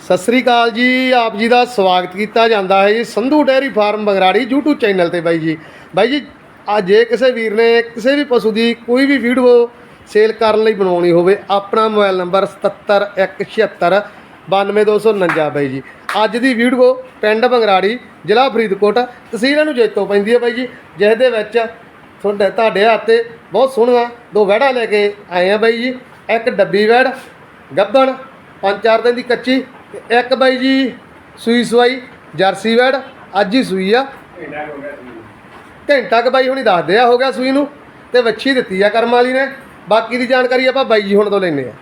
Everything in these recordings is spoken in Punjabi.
ਸਤਿ ਸ੍ਰੀ ਅਕਾਲ ਜੀ, ਆਪ ਜੀ ਦਾ ਸਵਾਗਤ ਕੀਤਾ ਜਾਂਦਾ ਹੈ ਜੀ, Sandhu dairy farm Bagrari YouTube channel ਤੇ ਬਾਈ ਜੀ। ਬਾਈ ਜੀ ਅੱਜ ਜੇ ਕਿਸੇ ਵੀਰ ਨੇ, ਕਿਸੇ ਵੀ ਪਸ਼ੂ ਦੀ ਕੋਈ ਵੀ ਵੀਡੀਓ ਸੇਲ ਕਰਨ ਲਈ ਬਣਾਉਣੀ ਹੋਵੇ, ਆਪਣਾ ਮੋਬਾਈਲ ਨੰਬਰ 77176 92249 ਬਾਈ ਜੀ। ਅੱਜ ਦੀ ਵੀਡੀਓ ਪਿੰਡ ਬੰਗਰਾੜੀ, ਜ਼ਿਲ੍ਹਾ ਫਰੀਦਕੋਟ, ਤਹਿਸੀਲ ਨੂੰ ਜੈਤੋ ਪੈਂਦੀ ਹੈ ਬਾਈ ਜੀ ਜਿਸ ਦੇ ਵਿੱਚ ਤੁਹਾਡੇ ਤੁਹਾਡੇ ਹੱਥ ਤੇ ਬਹੁਤ ਸੋਹਣਾ ਦੋ ਵਹਿੜਾ ਲੈ ਕੇ ਆਏ ਆ ਬਾਈ ਜੀ। ਇੱਕ ਡੱਬੀ ਵਹਿੜ, ਗੱਬਣ, ਪੰਜ ਚਾਰ ਦਿਨ ਦੀ ਕੱਚੀ ਤੇ ਇੱਕ ਬਾਈ ਜੀ ਸੂਈ ਸਵਾਈ ਜਰਸੀ ਵੈੜ ਅੱਜ ਹੀ ਸੂਈ ਆ। ਘੰਟਾ ਕ ਬਾਈ ਹੁਣੀ ਦੱਸਦੇ ਆ ਹੋ ਗਿਆ ਸੂਈ ਨੂੰ ਤੇ ਵੱਛੀ ਦਿੱਤੀ ਆ ਕਰਮ ਵਾਲੀ ਨੇ। ਬਾਕੀ ਦੀ ਜਾਣਕਾਰੀ ਆਪਾਂ ਬਾਈ ਜੀ ਹੁਣ ਤੋਂ ਲੈਨੇ ਆ।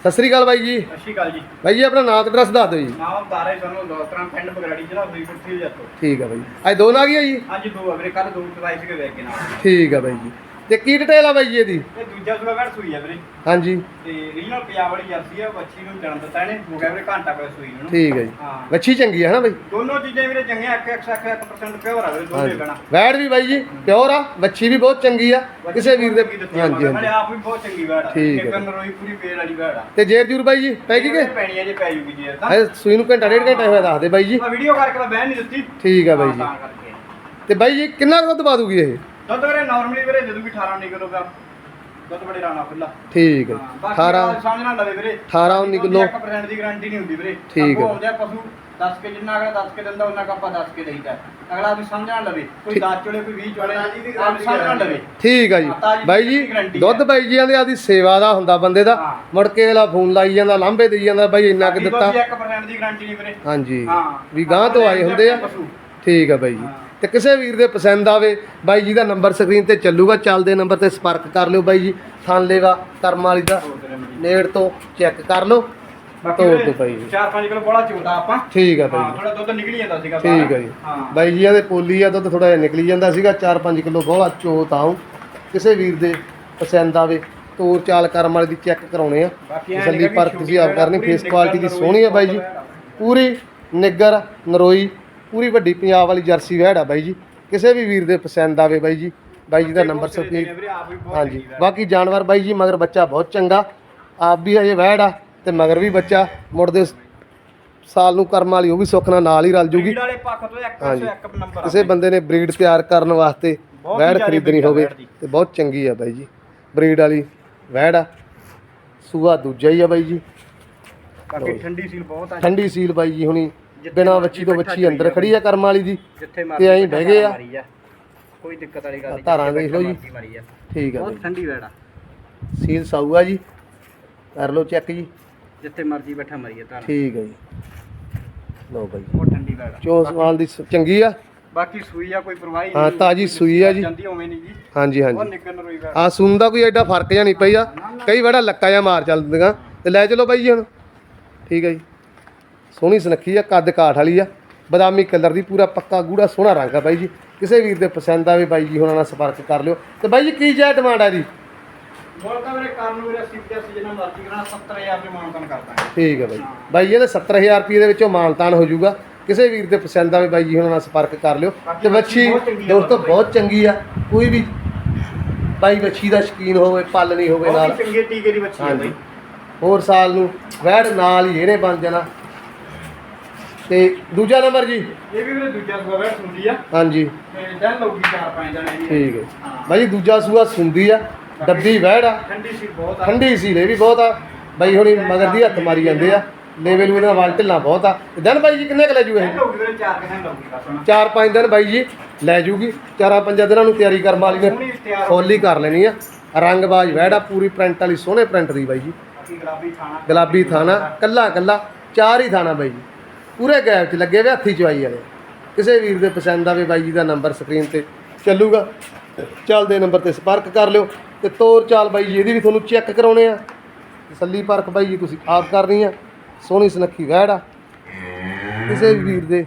ਸਤਿ ਸ੍ਰੀ ਅਕਾਲ ਬਾਈ ਜੀ। ਸਤਿ ਸ਼੍ਰੀ ਅਕਾਲ ਜੀ। ਬਾਈ ਜੀ ਆਪਣਾ ਨਾਮ ਤੇ ਐਡਰੈਸ ਦੱਸ ਦਿਓ ਜੀ। ਨਾਮ ਤਾਰੇ ਸਾਨੂੰ ਦੋਸਤਰਾਂ ਪਿੰਡ ਬਗਰਾੜੀ ਜ਼ਿਲ੍ਹਾ ਫਰੀਦਕੋਟ ਸੀ ਜੱਤੋ। ਠੀਕ ਆ ਬਾਈ ਅੱਜ ਦੋ ਨਾ ਗਈ ਆ ਜੀ? ਅੱਜ ਦੋ ਅਗਰੇ ਕੱਲ ਦੋ ਚਵਾਈ ਸੀਗੇ ਵੇਖ ਕੇ ਨਾਲ। ਠੀਕ ਆ ਬਾਈ ਜੀ। ਤੇ ਕੀ ਡਿਟੇਲ ਆ ਬਾਈ ਜੀ ਇਹਦੀ? ਇਹ ਦੂਜਾ ਸੂਆ ਵੜ ਸੂਈ ਆ ਵੀਰੇ। ਹਾਂਜੀ। ਤੇ ਰੀਜਨਲ ਪੰਜਾਬ ਵਾਲੀ ਜਰਸੀ ਆ ਬੱਚੀ ਨੂੰ ਜਨਮ ਦਿੱਤਾ ਇਹਨੇ। ਹੋ ਗਿਆ ਵੀਰੇ ਘੰਟਾ ਪਿਆ ਸੂਈ ਨੂੰ। ਠੀਕ ਹੈ ਜੀ। ਹਾਂ। ਵੱਛੀ ਚੰਗੀ ਆ ਹਨਾ ਬਾਈ? ਦੋਨੋਂ ਚੀਜ਼ਾਂ ਵੀਰੇ ਚੰਗੀਆਂ 1 1 1% ਪਿਓਰ ਆ ਵੀਰੇ ਦੋਨੇ ਗਣਾ ਵੈੜ ਵੀ ਬਾਈ ਜੀ ਪਿਓਰ ਆ ਵੱਛੀ ਵੀ ਬਹੁਤ ਚੰਗੀ ਆ। ਕਿਸੇ ਵੀਰ ਦੇ ਹਾਂਜੀ ਹਾਂਜੀ। ਆਪ ਵੀ ਬਹੁਤ ਚੰਗੀ ਵੜ ਆ। ਠੀਕ ਹੈ। ਨਰੋਈ ਪੂਰੀ ਪੇੜ ਵਾਲੀ ਵੜ ਆ। ਤੇ ਜੇਰ ਜੂਰ ਬਾਈ ਜੀ ਪੈ ਗਈ ਕਿ? ਪੈਣੀ ਆ ਜੇ ਪੈ ਜੂਗੀ ਜੀ ਤਾਂ। ਹੈ ਸੂਈ ਨੂੰ ਘੰਟਾ ਡੇਢ ਘੰਟਾ ਹੋਇਆ ਦੱਸਦੇ ਬਾਈ ਜੀ। ਮੈਂ ਵੀਡੀਓ ਕਰਕੇ ਮੈਂ ਬਹਿਣ ਨਹੀਂ ਦਿੱਤੀ। ਠੀਕ ਆ ਬਾਈ ਜੀ। ਤਾਂ ਬਾਈ ਜੀ ਕਿੰਨਾ ਕੁ ਦੁੱਧ ਪਾ ਦੂਗੀ ਇਹ? ਦੁੱਧ ਵੀਰੇ ਨਾਰਮਲੀ ਵੀਰੇ ਜਦੋਂ ਵੀ 18 19 ਕਿਲੋ ਦਾ ਦੁੱਧ ਬੜੇ ਰਾਣਾ ਖੁੱਲਾ ਠੀਕ ਹੈ। ਹਾਂ, ਬਾਕੀ 18 ਗੱਲ ਸਮਝ ਨਾ ਲਵੇ ਵੀਰੇ। 18 19 ਕਿਲੋ। 1% ਦੀ ਗਾਰੰਟੀ ਨਹੀਂ ਹੁੰਦੀ ਵੀਰੇ। ਠੀਕ ਹੈ। ਅੱਗੋਂ ਆਉਂਦਾ ਪਸ਼ੂ 10 ਕੇ ਜਿੰਨਾ ਅਗਲਾ 10 ਕੇ ਦਿੰਦਾ ਉਹਨਾਂ ਕਾ ਆਪਾਂ 10 ਕੇ ਦੇਈਦਾ। ਅਗਲਾ ਵੀ ਸਮਝ ਨਾ ਲਵੇ। ਕੋਈ ਠੀਕ। 10 ਚੋਲੇ ਕੋਈ 20 ਚੋਲੇ ਆਪ ਸਮਝ ਨਾ ਲਵੇ। ਠੀਕ ਆ ਜੀ। ਬਾਈ ਜੀ ਦੀ ਦੁੱਧ। ਬਾਈ ਜੀ ਆਂਦੇ ਆਦੀ ਸੇਵਾ ਦਾ ਹੁੰਦਾ ਬੰਦੇ ਦਾ। ਹਾਂ। ਮੁੜ ਕੇ ਅਗਲਾ ਫੋਨ ਲਾਈ ਜਾਂਦਾ ਲਾਂਭੇ ਦੇਈ ਜਾਂਦਾ ਬਾਈ ਇੰਨਾ ਕਿ ਸਾਡੀ ਦਿੱਤਾ। ਦੁੱਧ ਦੀ 1% ਦੀ ਗਾਰੰਟੀ ਨਹੀਂ ਵੀਰੇ। ਹਾਂਜੀ। ਹਾਂ। ਵੀ ਗਾਂ ਤੋਂ ਆਏ ਹੁੰਦੇ ਆ। ਪਸ਼ੂ। ਠੀਕ ਆ ਬਾਈ ਜੀ। ਹਾਂ। ਤੇ ਕਿਸੇ ਵੀਰ ਦੇ ਪਸੰਦ ਆਵੇ ਬਾਈ ਜੀ ਦਾ ਨੰਬਰ ਸਕਰੀਨ ਤੇ ਚੱਲੂਗਾ ਚੱਲਦੇ ਨੰਬਰ ਤੇ ਸੰਪਰਕ ਕਰ ਲਿਓ ਬਾਈ ਜੀ। ਥਾਂ ਲੇਵਾ ਕਰਮ ਵਾਲੀ ਦਾ। ਨੇੜ ਤੋਂ ਚੈੱਕ ਕਰ ਲਓ। ਤੋੜ ਦਿਓ ਬਾਈ ਜੀ। 4-5 ਕਿਲੋ ਬੋਲਾ ਚੋਦਾ ਆਪਾਂ। ਠੀਕ ਆ ਬਾਈ ਥੋੜਾ ਦੁੱਧ ਨਿਕਲ ਜਾਂਦਾ ਸੀਗਾ ਠੀਕ। ਹੈ ਜੀ। ਹਾਂ। ਬਾਈ ਜੀ ਇਹਦੇ ਪੋਲੀ ਆ ਦੁੱਧ ਥੋੜਾ ਜਿਹਾ ਨਿਕਲੀ ਜਾਂਦਾ ਸੀਗਾ 4-5 ਕਿਲੋ ਬਹੁਤ ਚੋ ਤਾਉ ਕਿਸੇ ਵੀਰ ਦੇ ਪਸੰਦ ਆਵੇ ਤੋਰ ਚਾਲ ਕਰਮ ਵਾਲੇ ਦੀ ਚੈੱਕ ਕਰਾਉਣੇ ਆ। ਤਸੱਲੀ ਗਈ ਤੁਸੀਂ ਆਪ ਕਰਨੀ ਪੂਰੀ ਫੇਸ ਕੁਆਲਿਟੀ ਦੀ ਸੋਹਣੀ ਆ ਬਾਈ ਜੀ। ਪੂਰੀ ਨਿੱਗਰ ਨਰੋਈ ਪੂਰੀ ਵੱਡੀ ਪੰਜਾਬ ਵਾਲੀ ਜਰਸੀ ਵਹਿੜ ਆ ਬਾਈ ਜੀ। ਕਿਸੇ ਵੀ ਵੀਰ ਦੇ ਪਸੰਦ ਆਵੇ ਬਾਈ ਜੀ। ਬਾਈ ਜੀ ਦਾ ਨੰਬਰ ਬਹੁਤ ਹਾਂਜੀ। ਵੈੜ। ਬਾਕੀ ਜਾਨਵਰ ਬਾਈ ਜੀ ਮਗਰ ਬੱਚਾ ਬਹੁਤ ਚੰਗਾ। ਆਪ ਵੀ ਹਜੇ ਵਹਿੜ ਆ ਤੇ ਮਗਰ ਵੀ ਬੱਚਾ। ਮੁੜਦੇ ਸਾਲ ਨੂੰ ਕਰਮ ਵਾਲੀ ਉਹ ਵੀ ਸੁੱਖ ਨਾਲ ਨਾਲ ਹੀ ਰਲ ਜੂਗੀ। ਬਰੀਡ ਵਾਲੇ ਪੱਖ ਤੋਂ ਹਾਂਜੀ। 101 ਨੰਬਰ ਕਿਸੇ ਬੰਦੇ ਨੇ ਬਰੀਡ ਤਿਆਰ ਕਰਨ ਵਾਸਤੇ ਵੈੜ ਖਰੀਦਣੀ ਹੋਵੇ ਵੈੜ ਦੀ। ਤੇ ਬਹੁਤ ਚੰਗੀ ਆ ਬਾਈ ਜੀ। ਬਰੀਡ ਵਾਲੀ ਵੈੜ ਆ। ਸੂਆ ਦੂਜਾ ਹੀ ਆ ਬਾਈ ਜੀ। ਬਾਕੀ ਠੰਡੀ ਸੀਲ ਬਹੁਤ ਆ। ਠੰਡੀ ਸੀਲ ਬਾਈ ਜੀ ਹੁਣੀ। ਬਿਨਾ ਵੱਛੀ ਤੋਂ ਵੱਛੀ ਅੰਦਰ ਖੜੀ ਆ ਕਰਮ ਵਾਲੀ ਦੀ। ਜਿੱਥੇ ਤੇ ਐਂ ਬਹਿ ਗਏ ਆ। ਕੋਈ ਦਿੱਕਤ ਵਾਲੀ ਗੱਲ ਨਹੀਂ ਧਾਰਾਂ ਦੇਖ ਲਓ ਜੀ। ਆ। ਠੀਕ ਆ ਬਹੁਤ ਠੰਡੀ ਵੈੜ ਆ। ਸੀਲ ਸਾਊ ਆ ਜੀ। ਕਰ ਲਓ ਚੈੱਕ ਜੀ। ਜਿੱਥੇ ਮਰਜ਼ੀ ਬੈਠਾ ਮਰੀ ਆ ਧਾਰਾਂ। ਠੀਕ ਆ ਜੀ। ਲਓ ਬਾਈ। ਬਹੁਤ ਠੰਡੀ ਵੈੜ ਆ। ਚੋ ਸਵਾਲ ਦੀ ਚੰਗੀ ਆ। ਬਾਕੀ ਸੂਈ ਆ ਕੋਈ ਪਰਵਾਹੀ ਹਾਂ, ਤਾਜ਼ੀ ਸੂਈ ਆ ਜੀ। ਜਾਂਦੀ ਉਵੇਂ ਨਹੀਂ ਜੀ। ਹਾਂਜੀ ਹਾਂਜੀ। ਨਿਕਲ ਰੋਈ ਵੈੜ ਆ। ਸੂਨ ਦਾ ਕੋਈ ਐਡਾ ਫ਼ਰਕ ਜਾਂ ਨਹੀਂ ਪਈਆ ਕਈ ਵੜਾ ਲੱਕਾ ਜਾਂ ਮਾਰ ਚੱਲਦੀਆਂ। ਤੇ ਲੈ ਚਲੋ ਬਾਈ ਜੀ ਹੁਣ। ਠੀਕ ਹੈ ਜੀ। ਸੋਹਣੀ ਸੁਨੱਖੀ ਆ ਕੱਦ ਕਾਠ ਵਾਲੀ ਆ। ਬਦਾਮੀ ਕਲਰ ਦੀ ਪੂਰਾ ਪੱਕਾ ਗੂੜਾ ਸੋਹਣਾ ਰੰਗ ਆ ਬਾਈ ਜੀ। ਕਿਸੇ ਵੀਰ ਦੇ ਪਸੰਦ ਆਵੇ ਬਾਈ ਜੀ ਹੁਣਾਂ ਨਾਲ ਸੰਪਰਕ ਕਰ ਲਿਓ। ਤੇ ਬਾਈ ਜੀ ਕੀ ਜੈ ਡਿਮਾਂਡ ਆ ਜੀ? ਬੋਲ ਤਾਂ ਮੇਰੇ ਕਰਨ ਨੂੰ ਵੀਰੇ 80 85 ਜਿੰਨਾ ਮਰਜ਼ੀ ਕਰਾਣਾ 70000 ਰੁਪਏ ਮਾਨਤਨ ਕਰਦਾ ਠੀਕ ਹੈ ਬਾਈ ਬਾਈ ਇਹਦੇ 70000 ਰੁਪਏ ਦੇ ਵਿੱਚੋਂ ਮਾਨਤਾਨ ਹੋ ਜਾਊਗਾ। ਕਿਸੇ ਵੀਰ ਦੇ ਪਸੰਦ ਆਵੇ ਬਾਈ ਜੀ ਹੁਣਾਂ ਨਾਲ ਸੰਪਰਕ ਕਰ ਲਿਓ। ਤੇ ਵੱਛੀ ਦੋਸਤੋ। ਬਹੁਤ ਚੰਗੀ ਆ। ਕੋਈ ਵੀ ਬਾਈ ਵੱਛੀ ਦਾ ਸ਼ਕੀਨ ਹੋਵੇ ਪਲ ਨਹੀਂ ਹੋਵੇ ਨਾਲ ਬਹੁਤ ਹੀ ਚੰਗੇ ਟੀਕੇ ਦੀ ਬੱਚੀ ਆ ਹਾਂਜੀ। ਬਈ। ਹੋਰ ਸਾਲ ਨੂੰ ਵੈੜ ਨਾਲ ਹੀ ਇਹਨੇ ਬਣ ਜਾਣਾ। ਤੇ ਦੂਜਾ ਨੰਬਰ ਜੀ? ਇਹ ਵੀ ਵੀਰੇ ਦੂਜਾ ਸੂਆ ਵੈੜ ਸੁਣਦੀ ਆ। ਹਾਂਜੀ। ਤੇ ਦਿਨ ਲਊਗੀ ਚਾਰ ਪੰਜ ਦਿਨ ਇਹਦੀ ਠੀਕ ਹੈ। ਬਾਈ ਦੂਜਾ ਸੂਆ ਸੁੰਦੀ ਆ ਡੱਬੀ ਵੈੜ ਆ। ਠੰਡੀ ਸੀ ਬਹੁਤ ਆ। ਠੰਡੀ ਸੀ ਇਹ ਵੀ ਬਹੁਤ ਆ। ਬਾਈ ਹੁਣੀ ਮਗਰ ਦੀ ਹੱਥ ਮਾਰੀ ਜਾਂਦੇ ਆ। ਲੈਵਲ ਉਹਦਾ ਵਾਲ ਢਿੱਲਾ ਬਹੁਤ ਆ। ਦਿਨ ਬਾਈ ਜੀ ਕਿੰਨੇ ਕੁ ਲੈ ਜੂ ਇਹ? ਦਿਨ ਲਊਗੀ ਵੀਰੇ ਚਾਰ ਪੰਜ ਦਿਨ ਬਾਈ ਜੀ ਲੈ ਜੂਗੀ। ਚਾਰਾਂ ਪੰਜਾਂ ਦਿਨਾਂ ਨੂੰ ਤਿਆਰੀ ਕਰਮ ਵਾਲੀ ਨੇ ਫੁੱਲ ਕਰ ਲੈਣੀ ਆ। ਰੰਗਬਾਜ਼ ਆ ਪੂਰੀ ਪ੍ਰਿੰਟ ਵਾਲੀ ਸੋਹਣੇ ਪ੍ਰਿੰਟ ਦੀ ਬਾਈ ਜੀ। ਗੁਲਾਬੀ ਥਾਣਾ। ਕੱਲਾ ਕੱਲਾ ਚਾਰ ਹੀ ਥਾਣਾ ਬਾਈ ਜੀ। ਪੂਰੇ ਗੈਪ 'ਚ ਲੱਗੇ ਵੇ ਹੱਥੀ ਚਵਾਈ ਵਾਲੇ। ਕਿਸੇ ਵੀਰ ਦੇ ਪਸੰਦ ਆਵੇ ਬਾਈ ਜੀ ਦਾ ਨੰਬਰ ਸਕਰੀਨ ਤੇ ਚੱਲੂਗਾ। ਚੱਲਦੇ ਨੰਬਰ ਤੇ ਸੰਪਰਕ ਕਰ ਲਿਓ ਤੇ ਤੋਰ ਚਾਲ ਬਾਈ ਜੀ ਇਹਦੀ ਵੀ ਤੁਹਾਨੂੰ ਚੈੱਕ ਕਰਾਉਣੇ ਆ। ਤਸੱਲੀ ਪਰਖ ਬਾਈ ਜੀ ਤੁਸੀਂ ਆਪ ਕਰਨੀ ਆ। ਸੋਹਣੀ ਸੁਨੱਖੀ ਵਹਿੜ ਆ। ਕਿਸੇ ਵੀ ਵੀਰ ਦੇ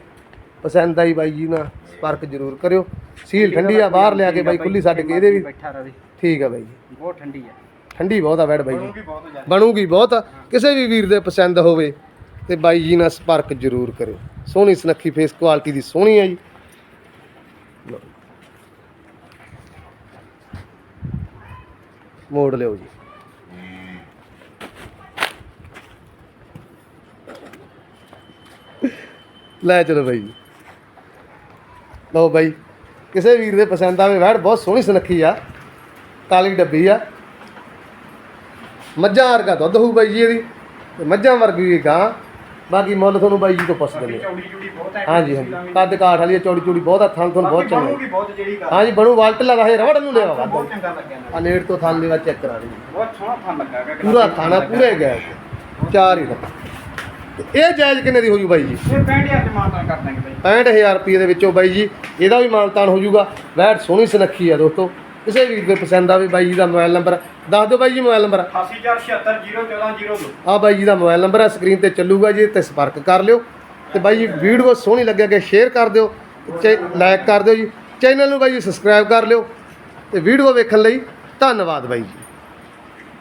ਪਸੰਦ ਆਈ ਬਾਈ ਜੀ ਨਾਲ ਸੰਪਰਕ ਜ਼ਰੂਰ ਕਰਿਓ। ਸੀਲ ਠੰਡੀ ਆ ਬਾਹਰ ਲਿਆ ਕੇ ਬਾਈ ਖੁੱਲੀ ਛੱਡ ਕੇ ਇਹਦੇ ਵੀ। ਬੈਠਾ ਰਵੇ। ਠੀਕ ਆ ਬਾਈ ਜੀ। ਬਹੁਤ ਠੰਡੀ ਆ। ਠੰਡੀ ਬਹੁਤ ਆ ਵਹਿੜ ਬਾਈ ਜੀ। ਬਣੂਗੀ ਬਹੁਤ ਜ਼ਿਆਦਾ। ਬਣੂਗੀ ਬਹੁਤ ਕਿਸੇ ਵੀ ਵੀਰ ਦੇ ਪਸੰਦ ਹੋਵੇ ਤੇ ਬਾਈ ਜੀ ਨਾਲ ਸੰਪਰਕ ਜ਼ਰੂਰ ਕਰਿਓ। ਸੋਹਣੀ ਸੁਨੱਖੀ ਫੇਸ ਕੁਆਲਿਟੀ ਦੀ ਸੋਹਣੀ ਹੈ ਜੀ। ਮੋੜ ਲਿਓ ਜੀ। ਲੈ ਚਲੋ ਬਾਈ ਜੀ। ਲਓ ਬਾਈ, ਕਿਸੇ ਵੀਰ ਦੇ ਪਸੰਦ ਆਵੇ, ਵੈੜ ਬਹੁਤ ਸੋਹਣੀ ਸੁਨੱਖੀ ਆ। ਕਾਲੀ ਡੱਬੀ ਆ। ਮੱਝਾਂ ਵਰਗਾ ਦੁੱਧ ਹੋਊ ਬਾਈ ਜੀ ਇਹਦੀ ਮੱਝਾਂ ਵਰਗੀ ਗਾਂ। ਬਾਕੀ ਮੁੱਲ ਤੁਹਾਨੂੰ ਬਾਈ ਜੀ ਤੋਂ ਪੁੱਛ ਦਿੰਦੇ ਚੌੜੀ ਚੂੜੀ ਬਹੁਤ ਹੈ। ਹਾਂਜੀ ਹਾਂਜੀ। ਕੱਦ ਕਾਠ ਵਾਲੀ ਆ, ਚੌੜੀ ਚੌੜੀ ਬਹੁਤ ਆ ਥਣ ਤੁਹਾਨੂੰ ਬਹੁਤ ਚੰਗਾ। ਬਣੂਗੀ ਬਹੁਤ ਜਿਹੜੀ ਗੱਲ। ਹਾਂਜੀ ਬਣੂ ਵਾਲਟ ਲਗਾ ਹੈ ਰਵੜ ਨੂੰ ਲਿਆ ਵਾ ਬਹੁਤ ਚੰਗਾ ਲੱਗਿਆ ਨਾਲ। ਆ ਨੇੜ ਤੋਂ ਥਣ ਲੈਵਾ ਚੈੱਕ ਕਰਾ ਲਈ। ਬਹੁਤ ਸੋਹਣਾ ਥਾਂ ਲੱਗਾ ਹੈਗਾ। ਪੂਰਾ ਖਾਣਾ ਪੂਰੇ ਗਿਆ ਚਾਰ ਹੀ ਤੇ ਇਹ ਜਾਇਜ਼ ਕਿੰਨੇ ਦੀ ਹੋ ਜੂ ਬਾਈ ਜੀ? ਇਹ 65000 ਚ ਮਾਨਤਾ ਕਰ ਦਾਂਗੇ ਬਾਈ 65000 ਰੁਪਏ ਦੇ ਵਿੱਚੋਂ ਬਾਈ ਜੀ ਇਹਦਾ ਵੀ ਮਾਨਤਾਨ ਹੋ ਜਾਊਗਾ ਵੈਟ ਸੋਹਣੀ ਸੁਨੱਖੀ ਆ ਦੋਸਤੋ। ਕਿਸੇ ਵੀਰ ਦੇ ਪਸੰਦ ਆਵੇ ਬਾਈ ਜੀ ਦਾ ਮੋਬਾਈਲ ਨੰਬਰ ਦੱਸ ਦਿਓ ਬਾਈ ਜੀ ਮੋਬਾਈਲ ਨੰਬਰ। 887701402 ਆ ਬਾਈ ਜੀ ਦਾ ਮੋਬਾਈਲ ਨੰਬਰ ਆ ਸਕਰੀਨ ਤੇ ਚੱਲੂਗਾ ਜੀ ਤੇ ਸੰਪਰਕ ਕਰ ਲਿਓ। ਤੇ ਬਾਈ ਜੀ ਵੀਡੀਓ ਸੋਹਣੀ ਲੱਗਿਆ ਕਿ ਸ਼ੇਅਰ ਕਰ ਦਿਓ ਲਾਈਕ ਕਰ ਦਿਓ ਜੀ। ਚੈਨਲ ਨੂੰ ਬਾਈ ਜੀ ਸਬਸਕ੍ਰਾਈਬ ਕਰ ਲਿਓ ਤੇ ਵੀਡੀਓ ਵੇਖਣ ਲਈ ਧੰਨਵਾਦ ਬਾਈ ਜੀ।